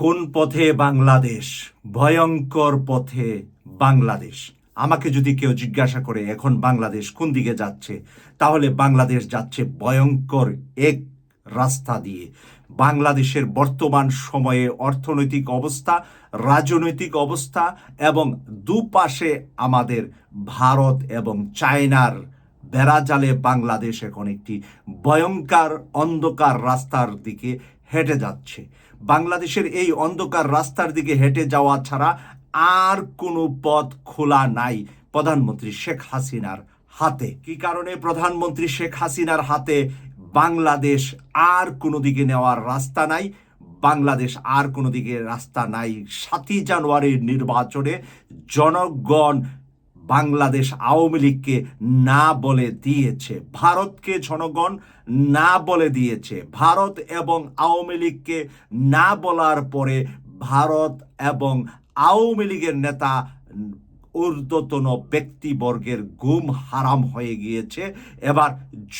কোন পথে বাংলাদেশ? ভয়ঙ্কর পথে বাংলাদেশ। আমাকে যদি কেউ জিজ্ঞাসা করে, এখন বাংলাদেশ কোন দিকে যাচ্ছে? তাহলে বাংলাদেশ যাচ্ছে ভয়ঙ্কর এক রাস্তা দিয়ে। বাংলাদেশের বর্তমান সময়ে অর্থনৈতিক অবস্থা, রাজনৈতিক অবস্থা এবং দুপাশে আমাদের ভারত এবং চায়নার বেড়াজালে বাংলাদেশ এখন একটি ভয়ঙ্কর অন্ধকার রাস্তার দিকে হেঁটে যাচ্ছে। বাংলাদেশের এই অন্ধকার রাস্তার দিকে হেঁটে যাওয়া ছাড়া আর কোনো পথ খোলা নাই প্রধানমন্ত্রী শেখ হাসিনার হাতে। কি কারণে প্রধানমন্ত্রী শেখ হাসিনার হাতে? বাংলাদেশ আর কোনো দিকে নেওয়ার রাস্তা নাই। বাংলাদেশ আর কোনো দিকে রাস্তা নাই। সাতই জানুয়ারির নির্বাচনে জনগণ বাংলাদেশ আওয়ামী লীগকে না বলে দিয়েছে, ভারতকে জনগণ না বলে দিয়েছে, ভারত এবং আওয়ামী লীগকে না বলার পরে ভারত এবং আওয়ামী লীগের নেতা ঊর্ধ্বতন ব্যক্তিবর্গের গুম হারাম হয়ে গিয়েছে। এবার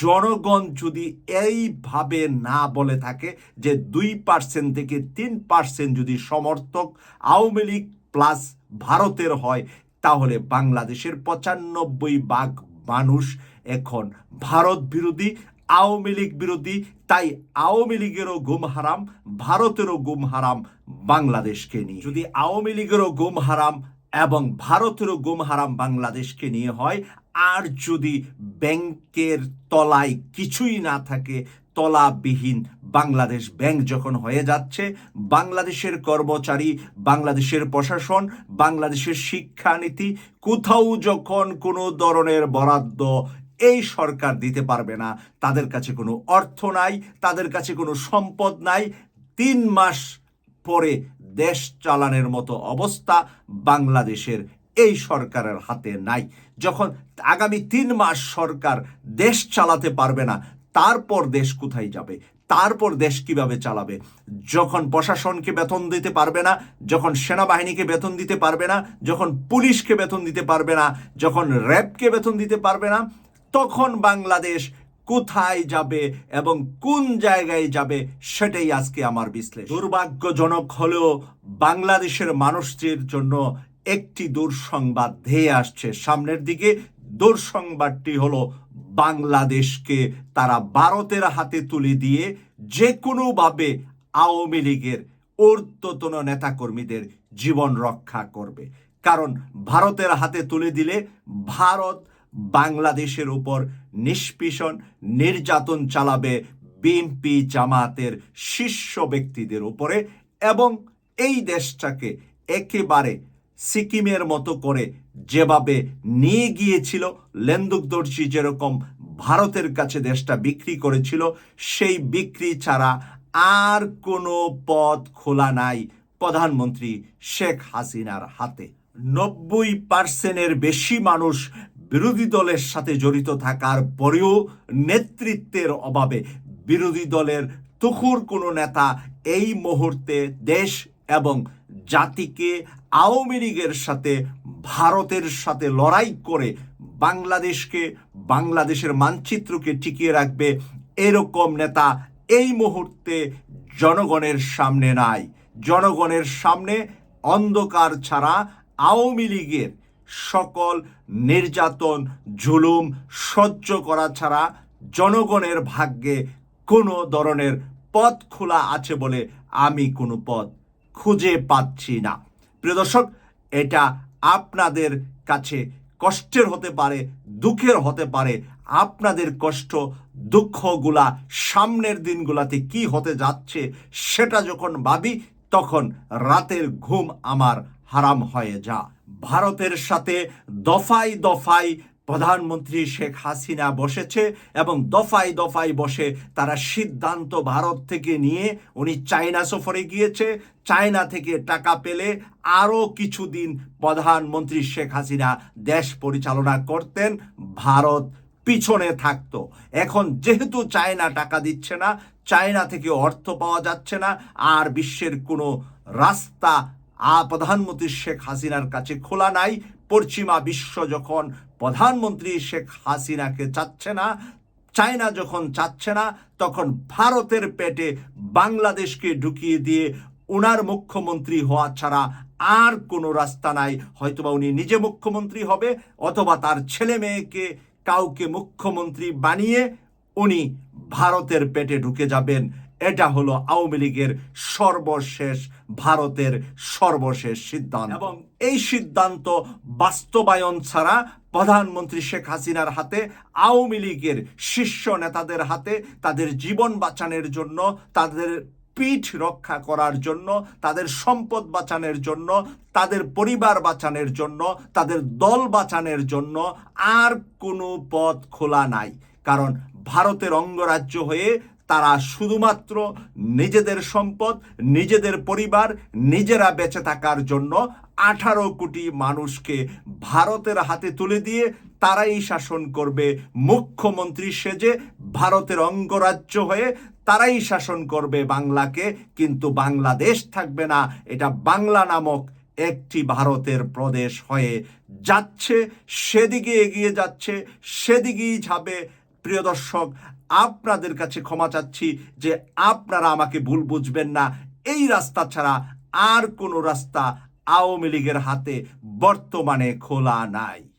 জনগণ যদি এইভাবে না বলে থাকে যে দুই পার্সেন্ট থেকে তিন পার্সেন্ট যদি সমর্থক আওয়ামী লীগ প্লাস ভারতের হয় তাহলে বাংলাদেশের পঁচানব্বই বাঘ মানুষ এখন ভারত বিরোধী, আওয়ামী লীগ বিরোধী, তাই আওয়ামী লীগেরও গুম হারাম, ভারতেরও গুম হারাম বাংলাদেশকে নিয়ে। যদি আওয়ামী লীগেরও গুম হারাম এবং ভারতেরও গুম হারাম বাংলাদেশকে নিয়ে হয় আর যদি ব্যাংকের তলায় কিছুই না থাকে, তলাবিহীন বাংলাদেশ ব্যাংক যখন হয়ে যাচ্ছে, বাংলাদেশের কর্মচারী, বাংলাদেশের প্রশাসন, বাংলাদেশের শিক্ষানীতি, কোথাও যখন কোনো ধরনের বরাদ্দ এই সরকার দিতে পারবে না, তাদের কাছে কোনো অর্থ নাই, তাদের কাছে কোনো সম্পদ নাই, তিন মাস পরে দেশ চালানোর মতো অবস্থা বাংলাদেশের এই সরকারের হাতে নাই। যখন আগামী তিন মাস সরকার দেশ চালাতে পারবে না, তারপর দেশ কোথায় যাবে? তারপর দেশ কীভাবে চালাবে? যখন প্রশাসনকে বেতন দিতে পারবে না, যখন সেনাবাহিনীকে বেতন দিতে পারবে না, যখন পুলিশকে বেতন দিতে পারবে না, যখন র্যাবকে বেতন দিতে পারবে না, তখন বাংলাদেশ কোথায় যাবে এবং কোন জায়গায় যাবে সেটাই আজকে আমার বিশ্লেষণ। দুর্ভাগ্যজনক হলেও বাংলাদেশের মানুষদের জন্য একটি দুঃসংবাদ ধেয়ে আসছে। সামনের দিকে দুঃসংবাদটি হলো, বাংলাদেশকে তারা ভারতের হাতে তুলে দিয়ে যে কোনোভাবে আওয়ামী লীগের ঊর্ধ্বতন নেতাকর্মীদের জীবন রক্ষা করবে। কারণ ভারতের হাতে তুলে দিলে ভারত বাংলাদেশের উপর নিষ্পিষণ, নির্যাতন চালাবে বিএনপি জামাতের শীর্ষ ব্যক্তিদের উপরে এবং এই দেশটাকে একেবারে সিকিমের মতো করে যেভাবে নিয়ে গিয়েছিল, লেন্দুকদর্শী যেরকম ভারতের কাছে দেশটা বিক্রি করেছিল, সেই বিক্রি ছাড়া আর কোনো পথ খোলা নাই প্রধানমন্ত্রী শেখ হাসিনার হাতে। নব্বই পার্সেন্টের বেশি মানুষ বিরোধী দলের সাথে জড়িত থাকার পরেও নেতৃত্বের অভাবে বিরোধী দলের তুখুর কোনো নেতা এই মুহূর্তে দেশ এবং জাতিকে আওয়ামী লীগের সাথে, ভারতের সাথে লড়াই করে বাংলাদেশকে, বাংলাদেশের মানচিত্রকে টিকিয়ে রাখবে এরকম নেতা এই মুহূর্তে জনগণের সামনে নাই। জনগণের সামনে অন্ধকার ছাড়া আওয়ামী লীগের সকল নির্যাতন, জুলুম সহ্য করা ছাড়া জনগণের ভাগ্যে কোনো ধরনের পথ খোলা আছে বলে আমি কোনো পথ খুঁজে পাচ্ছি না। প্রিয় দর্শক, এটা আপনাদের কাছে কষ্টের হতে পারে, দুঃখের হতে পারে। আপনাদের কষ্ট, দুঃখগুলা সামনের দিনগুলাতে কি হতে যাচ্ছে সেটা যখন ভাবি, তখন রাতের ঘুম আমার হারাম হয়ে যা ভারতের সাথে দফায় দফায় প্রধানমন্ত্রী শেখ হাসিনা বসেছে এবং দফায় দফায় বসে তারা সিদ্ধান্ত ভারত থেকে নিয়ে উনি চায়না সফরে গিয়েছে। চায়না থেকে টাকা পেলে আরও কিছুদিন প্রধানমন্ত্রী শেখ হাসিনা দেশ পরিচালনা করতেন। ভারত পিছনে থাকতো। এখন যেহেতু চায়না টাকা দিচ্ছে না, চায়না থেকে অর্থ পাওয়া যাচ্ছে না, আর বিশ্বের কোনো রাস্তা প্রধানমন্ত্রী শেখ হাসিনার কাছে খোলা নাই পশ্চিমা বিশ্ব যখন প্রধানমন্ত্রী শেখ হাসিনাকে চাচ্ছে না, চায়না যখন চাচ্ছে না, তখন ভারতের পেটে বাংলাদেশকে ঢুকিয়ে দিয়ে ওনার মুখ্যমন্ত্রী হওয়া ছাড়া আর কোনো রাস্তা নাই। হয়তোবা উনি নিজে মুখ্যমন্ত্রী হবে, অথবা তার ছেলে মেয়েকে কাউকে মুখ্যমন্ত্রী বানিয়ে উনি ভারতের পেটে ঢুকে যাবেন। এটা হলো আওয়ামী লীগের সর্বশেষ ভারতের সর্বশেষ সিদ্ধান্ত। এবং এই সিদ্ধান্ত বাস্তবায়ন ছাড়া প্রধানমন্ত্রী শেখ হাসিনার হাতে আওয়ামী লীগের শীর্ষ নেতাদের হাতে তাদের জীবন বাঁচানোর জন্য তাদের পিঠ রক্ষা করার জন্য তাদের সম্পদ বাঁচানোর জন্য তাদের পরিবার বাঁচানোর জন্য তাদের দল বাঁচানোর জন্য আর কোনো পথ খোলা নাই। কারণ ভারতের অঙ্গরাজ্য হয়ে তারা শুধুমাত্র নিজেদের সম্পদ, নিজেদের পরিবার, নিজেরা বেঁচে থাকার জন্য আঠারো কোটি মানুষকে ভারতের হাতে তুলে দিয়ে তারাই শাসন করবে। মুখ্যমন্ত্রী সেজে ভারতের অঙ্গরাজ্য হয়ে তারাই শাসন করবে বাংলাকে। কিন্তু বাংলাদেশ থাকবে না, এটা বাংলা নামক একটি ভারতের প্রদেশ হয়ে যাচ্ছে। সেদিকে এগিয়ে যাচ্ছে, সেদিকেই যাবে প্রিয় দর্শক, আপনাদের কাছে ক্ষমা চাচ্ছি যে আপনারা আমাকে ভুল বুঝবেন না। এই রাস্তা ছাড়া আর কোনো রাস্তা আওয়ামী লীগের হাতে বর্তমানে খোলা নাই।